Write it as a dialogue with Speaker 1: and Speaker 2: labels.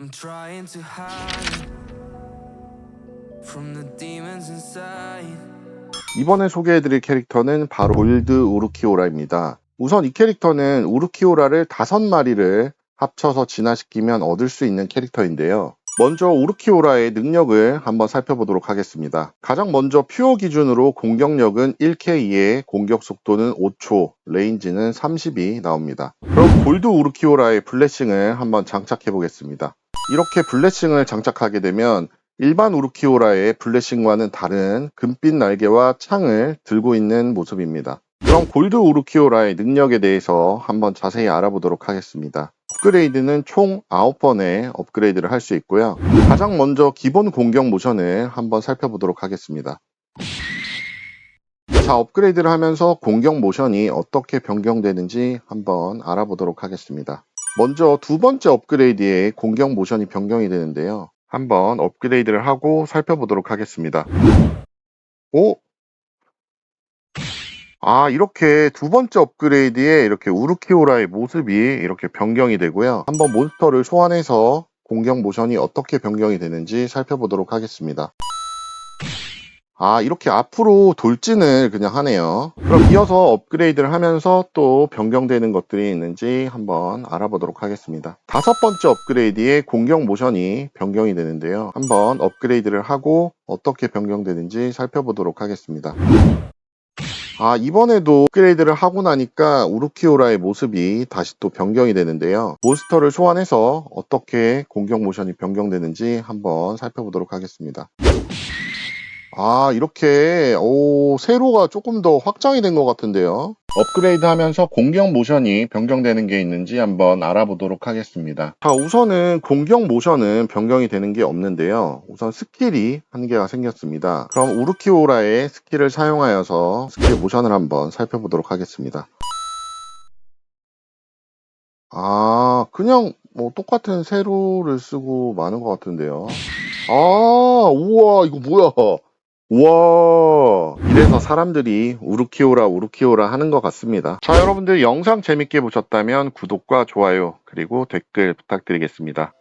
Speaker 1: I'm trying to hide from the demons inside.
Speaker 2: 이번에 소개해드릴 캐릭터는 바로 골드 우르키오라입니다. 우선 이 캐릭터는 우르키오라를 다섯 마리를 합쳐서 진화시키면 얻을 수 있는 캐릭터인데요. 먼저 우르키오라의 능력을 한번 살펴보도록 하겠습니다. 가장 먼저 퓨어 기준으로 공격력은 1K에 공격 속도는 5초, 레인지는 30이 나옵니다. 그럼 골드 우르키오라의 블레싱을 한번 장착해 보겠습니다. 이렇게 블레싱을 장착하게 되면 일반 우르키오라의 블레싱과는 다른 금빛 날개와 창을 들고 있는 모습입니다. 그럼 골드 우르키오라의 능력에 대해서 한번 자세히 알아보도록 하겠습니다. 업그레이드는 총 9번의 업그레이드를 할 수 있고요. 가장 먼저 기본 공격 모션을 한번 살펴보도록 하겠습니다. 자, 업그레이드를 하면서 공격 모션이 어떻게 변경되는지 한번 알아보도록 하겠습니다. 먼저 두 번째 업그레이드에 공격 모션이 변경이 되는데요. 한번 업그레이드를 하고 살펴보도록 하겠습니다. 오? 아, 이렇게 두 번째 업그레이드에 이렇게 우르키오라의 모습이 이렇게 변경이 되고요. 한번 몬스터를 소환해서 공격 모션이 어떻게 변경이 되는지 살펴보도록 하겠습니다. 아, 이렇게 앞으로 돌진을 그냥 하네요. 그럼 이어서 업그레이드를 하면서 또 변경되는 것들이 있는지 한번 알아보도록 하겠습니다. 다섯 번째 업그레이드에 공격 모션이 변경이 되는데요. 한번 업그레이드를 하고 어떻게 변경되는지 살펴보도록 하겠습니다. 아, 이번에도 업그레이드를 하고 나니까 우르키오라의 모습이 다시 또 변경이 되는데요. 몬스터를 소환해서 어떻게 공격 모션이 변경되는지 한번 살펴보도록 하겠습니다. 아, 이렇게, 오, 세로가 조금 더 확장이 된 것 같은데요. 업그레이드 하면서 공격 모션이 변경되는 게 있는지 한번 알아보도록 하겠습니다. 자, 우선은 공격 모션은 변경이 되는 게 없는데요. 우선 스킬이 한 개가 생겼습니다. 그럼 우르키오라의 스킬을 사용하여서 스킬 모션을 한번 살펴보도록 하겠습니다. 아, 그냥 뭐 똑같은 세로를 쓰고 많은 것 같은데요. 아, 우와, 이거 뭐야. 우와. 이래서 사람들이 우르키오라 우르키오라 하는 것 같습니다. 자 여러분들 영상 재밌게 보셨다면 구독과 좋아요 그리고 댓글 부탁드리겠습니다